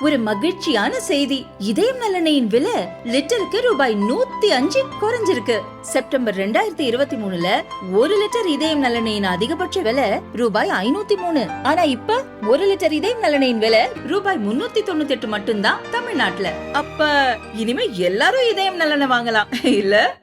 ஒரு மகிழ்ச்சியான செய்தி. இதயம் நலனையின் விலை லிட்டருக்கு ரூபாய் நூத்தி அஞ்சு குறைஞ்சிருக்கு. செப்டம்பர் ரெண்டாயிரத்தி இருபத்தி மூணுல ஒரு லிட்டர் இதயம் நலனையின் அதிகபட்ச விலை ரூபாய் ஐநூத்தி மூணு. ஆனா இப்ப ஒரு லிட்டர் இதயம் நலனையின் விலை ரூபாய் முன்னூத்தி தொண்ணூத்தி எட்டு மட்டும்தான் தமிழ்நாட்டுல. அப்ப இனிமே எல்லாரும் இதயம் நலனை வாங்கலாம். இல்ல?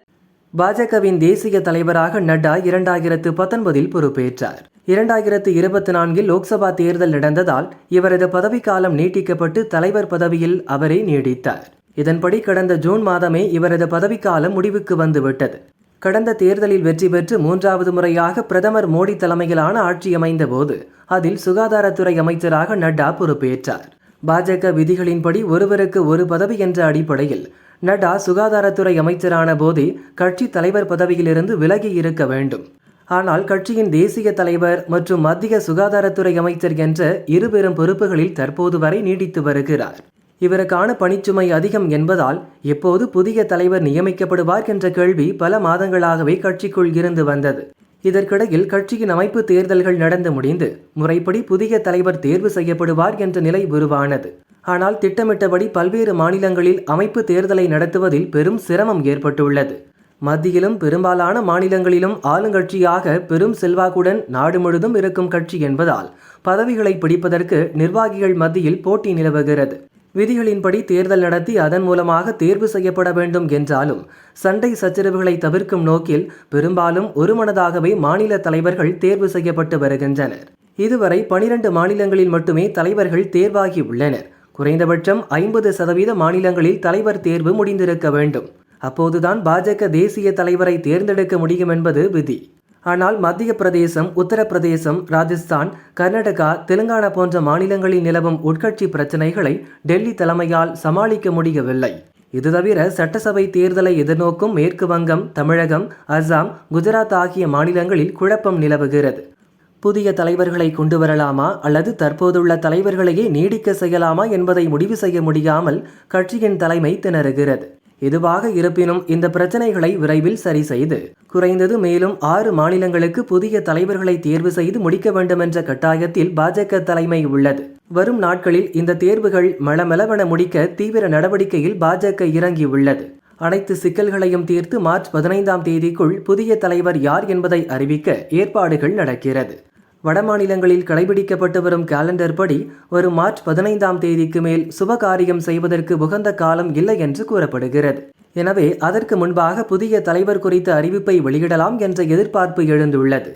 பாஜகவின் தேசிய தலைவராக நட்டா இரண்டாயிரத்து பத்தொன்பதில் பொறுப்பேற்றார். இரண்டாயிரத்து இருபத்தி நான்கில் லோக்சபா தேர்தல் நடந்ததால் இவரது பதவிக்காலம் நீட்டிக்கப்பட்டு தலைவர் பதவியில் அவரே நீடித்தார். இதன்படி கடந்த ஜூன் மாதமே இவரது பதவிக்காலம் முடிவுக்கு வந்துவிட்டது. கடந்த தேர்தலில் வெற்றி பெற்று மூன்றாவது முறையாக பிரதமர் மோடி தலைமையிலான ஆட்சி அமைந்த போது அதில் சுகாதாரத்துறை அமைச்சராக நட்டா பொறுப்பேற்றார். பாஜக விதிகளின்படி ஒருவருக்கு ஒரு பதவி என்ற அடிப்படையில் நட்டா சுகாதாரத்துறை அமைச்சரான போதே கட்சி தலைவர் பதவியிலிருந்து விலகி இருக்க வேண்டும். ஆனால் கட்சியின் தேசிய தலைவர் மற்றும் மத்திய சுகாதாரத்துறை அமைச்சர் என்ற இருபெரும் பொறுப்புகளில் தற்போது வரை நீடித்து வருகிறார். இவருக்கான பணிச்சுமை அதிகம் என்பதால் எப்போது புதிய தலைவர் நியமிக்கப்படுவார் என்ற கேள்வி பல மாதங்களாகவே கட்சிக்குள் இருந்து வந்தது. இதற்கிடையில் கட்சியின் அமைப்பு தேர்தல்கள் நடந்து முடிந்து முறைப்படி புதிய தலைவர் தேர்வு செய்யப்படுவார் என்ற நிலை உருவானது. ஆனால் திட்டமிட்டபடி பல்வேறு மாநிலங்களில் அமைப்பு தேர்தலை நடத்துவதில் பெரும் சிரமம் ஏற்பட்டுள்ளது. மத்தியிலும் பெரும்பாலான மாநிலங்களிலும் ஆளுங்கட்சியாக பெரும் செல்வாக்குடன் நாடு முழுதும் இருக்கும் கட்சி என்பதால் பதவிகளை பிடிப்பதற்கு நிர்வாகிகள் மத்தியில் போட்டி நிலவுகிறது. விதிகளின்படி தேர்தல் நடத்தி அதன் மூலமாக தேர்வு செய்யப்பட வேண்டும் என்றாலும் சண்டை சச்சரவுகளை தவிர்க்கும் நோக்கில் பெரும்பாலும் ஒருமனதாகவே மாநில தலைவர்கள் தேர்வு செய்யப்பட்டு வருகின்றனர். இதுவரை பனிரண்டு மாநிலங்களில் மட்டுமே தலைவர்கள் தேர்வாகி உள்ளனர். குறைந்தபட்சம் ஐம்பது சதவீத மாநிலங்களில் தலைவர் தேர்வு முடிந்திருக்க வேண்டும். அப்போதுதான் பாஜக தேசிய தலைவரை தேர்ந்தெடுக்க முடியும் என்பது விதி. ஆனால் மத்திய பிரதேசம் உத்தரப்பிரதேசம் ராஜஸ்தான் கர்நாடகா தெலுங்கானா போன்ற மாநிலங்களில் நிலவும் உட்கட்சி பிரச்சினைகளை டெல்லி தலைமையால் சமாளிக்க முடியவில்லை. இது தவிர சட்டசபை தேர்தலை எதிர்நோக்கும் மேற்கு வங்கம் தமிழகம் அஸ்ஸாம் குஜராத் ஆகிய மாநிலங்களில் குழப்பம் நிலவுகிறது. புதிய தலைவர்களை கொண்டு வரலாமா அல்லது தற்போதுள்ள தலைவர்களையே நீடிக்க செய்யலாமா என்பதை முடிவு செய்ய முடியாமல் கட்சியின் தலைமை திணறுகிறது. எதுவாக இருப்பினும் இந்த பிரச்சனைகளை விரைவில் சரி செய்து குறைந்தது மேலும் ஆறு மாநிலங்களுக்கு புதிய தலைவர்களை தேர்வு செய்து முடிக்க வேண்டும் என்ற கட்டாயத்தில் பாஜக தலைமை உள்ளது. வரும் நாட்களில் இந்த தேர்வுகள் மளமளவென முடிக்க தீவிர நடவடிக்கையில் பாஜக இறங்கியுள்ளது அனைத்து சிக்கல்களையும் தீர்த்து மார்ச் பதினைந்தாம் தேதிக்குள் புதிய தலைவர் யார் என்பதை அறிவிக்க ஏற்பாடுகள் நடக்கிறது. வடமாநிலங்களில் கடைபிடிக்கப்பட்டு வரும் கேலண்டர் படி வரும் மார்ச் பதினைந்தாம் தேதிக்கு மேல் சுபகாரியம் செய்வதற்கு உகந்த காலம் இல்லை என்று கூறப்படுகிறது. எனவே அதற்கு முன்பாக புதிய தலைவர் குறித்த அறிவிப்பை வெளியிடலாம் என்ற எதிர்பார்ப்பு எழுந்துள்ளது.